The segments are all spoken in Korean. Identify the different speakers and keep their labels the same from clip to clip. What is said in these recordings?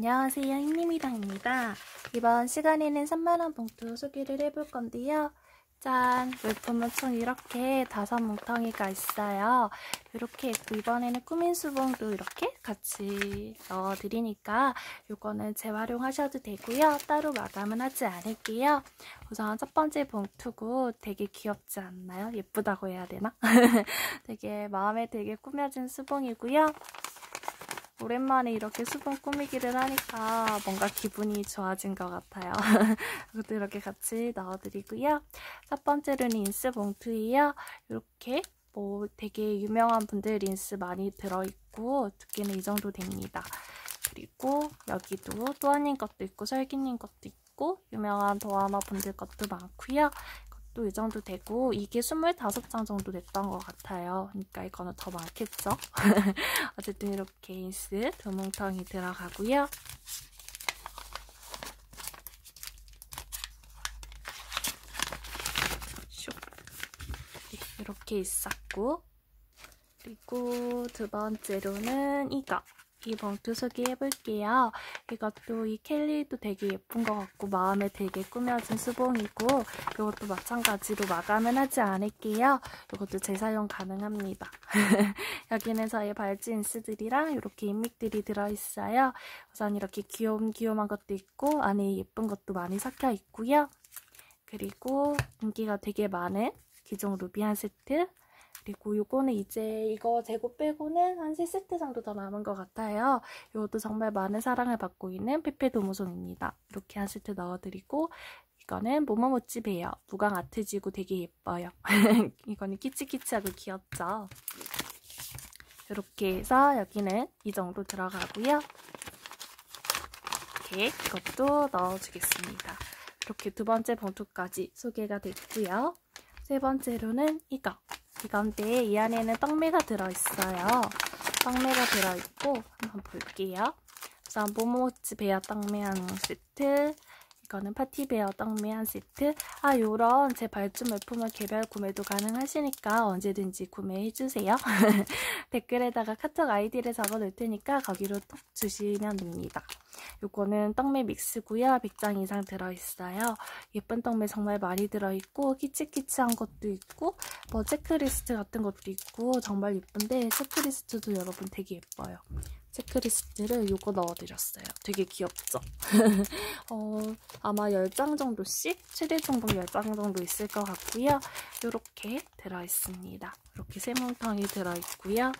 Speaker 1: 안녕하세요. 흰님이랑입니다. 이번 시간에는 3만원 봉투 소개를 해볼 건데요. 짠! 물품은 총 이렇게 다섯 뭉텅이가 있어요. 이렇게 있고 이번에는 꾸민 수봉도 이렇게 같이 넣어드리니까 이거는 재활용하셔도 되고요. 따로 마감은 하지 않을게요. 우선 첫 번째 봉투고 되게 귀엽지 않나요? 예쁘다고 해야 되나? 되게 마음에 되게 꾸며진 수봉이고요. 오랜만에 이렇게 수분 꾸미기를 하니까 뭔가 기분이 좋아진 것 같아요. 이것도 이렇게 같이 넣어드리고요. 첫 번째는 린스 봉투예요. 이렇게 뭐 되게 유명한 분들 린스 많이 들어있고 두께는 이 정도 됩니다. 그리고 여기도 또아님 것도 있고 설기님 것도 있고 유명한 도아마 분들 것도 많고요. 또 이 정도 되고 이게 25장 정도 됐던 것 같아요. 그러니까 이거는 더 많겠죠? 어쨌든 이렇게 인스 두 뭉텅이 들어가고요. 네, 이렇게 있었고 그리고 두 번째로는 이거 이 봉투 소개해볼게요. 이것도 이 켈리도 되게 예쁜 것 같고 마음에 되게 꾸며진 수봉이고 이것도 마찬가지로 마감은 하지 않을게요. 이것도 재사용 가능합니다. 여기는 저희 발찌 인스들이랑 이렇게 인믹들이 들어있어요. 우선 이렇게 귀염귀염한 것도 있고 안에 예쁜 것도 많이 섞여 있고요. 그리고 인기가 되게 많은 기종 루비 한 세트 그리고 요거는 이제 이거 재고 빼고는 한 3세트 정도 더 남은 것 같아요. 이것도 정말 많은 사랑을 받고 있는 페페 도무송입니다. 이렇게 한 세트 넣어드리고 이거는 베어 무광 아트지고 되게 예뻐요. 이거는 키치키치하고 귀엽죠? 이렇게 해서 여기는 이 정도 들어가고요. 이렇게 이것도 넣어주겠습니다. 이렇게 두 번째 봉투까지 소개가 됐고요. 세 번째로는 이거 이건데 이 안에는 떡매가 들어있어요. 떡매가 들어있고 한번 볼게요. 우선 모모모치 베어 떡매 한 세트 이거는 파티베어 떡매 한 세트 아 요런 제 발주 물품은 개별 구매도 가능하시니까 언제든지 구매해주세요. 댓글에다가 카톡 아이디를 적어놓을 테니까 거기로 톡 주시면 됩니다. 요거는 떡메 믹스고요. 100장 이상 들어있어요. 예쁜 떡메 정말 많이 들어있고 키치키치한 것도 있고 뭐 체크리스트 같은 것도 있고 정말 예쁜데 체크리스트도 여러분 되게 예뻐요. 체크리스트를 요거 넣어드렸어요. 되게 귀엽죠? 어, 아마 10장 정도씩? 최대 총봉 10장 정도 있을 것 같고요. 이렇게 들어있습니다. 이렇게 세 뭉텅이 들어있고요.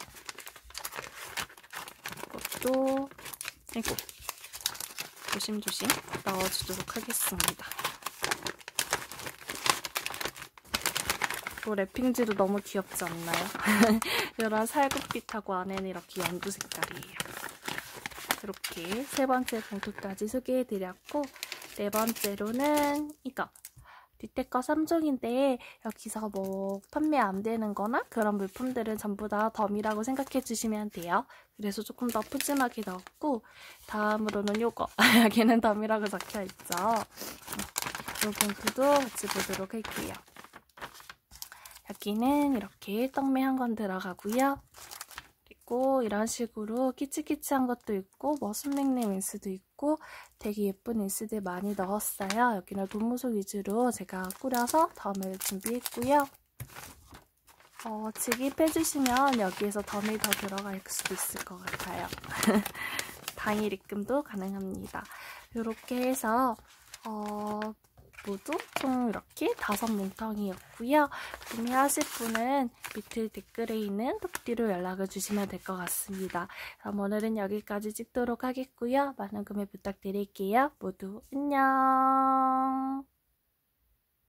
Speaker 1: 이것도 이거 조심조심 넣어주도록 하겠습니다. 이 랩핑지도 너무 귀엽지 않나요? 이런 살구빛하고 안에는 이렇게 연두 색깔이에요. 이렇게 세 번째 봉투까지 소개해 드렸고 네 번째로는 이거 뒤태거 3종인데 여기서 뭐 판매 안 되는 거나 그런 물품들은 전부 다 덤이라고 생각해 주시면 돼요. 그래서 조금 더 푸짐하게 넣었고 다음으로는 요거 여기는 덤이라고 적혀 있죠. 이 봉투도 같이 보도록 할게요. 여기는 이렇게 떡메 한 건 들어가고요. 그리고 이런 식으로 키치키치한 것도 있고 뭐 순맥님 인스도 있고 되게 예쁜 인스들 많이 넣었어요. 여기는 돈무소 위주로 제가 꾸려서 덤을 준비했고요. 어, 직입해주시면 여기에서 덤이 더 들어갈 수도 있을 것 같아요. 당일 입금도 가능합니다. 이렇게 해서 어, 모두 총 이렇게 다섯 뭉텅이였고요. 구매하실 분은 밑에 댓글에 있는 톡디로 연락을 주시면 될 것 같습니다. 그럼 오늘은 여기까지 찍도록 하겠고요. 많은 구매 부탁드릴게요. 모두 안녕!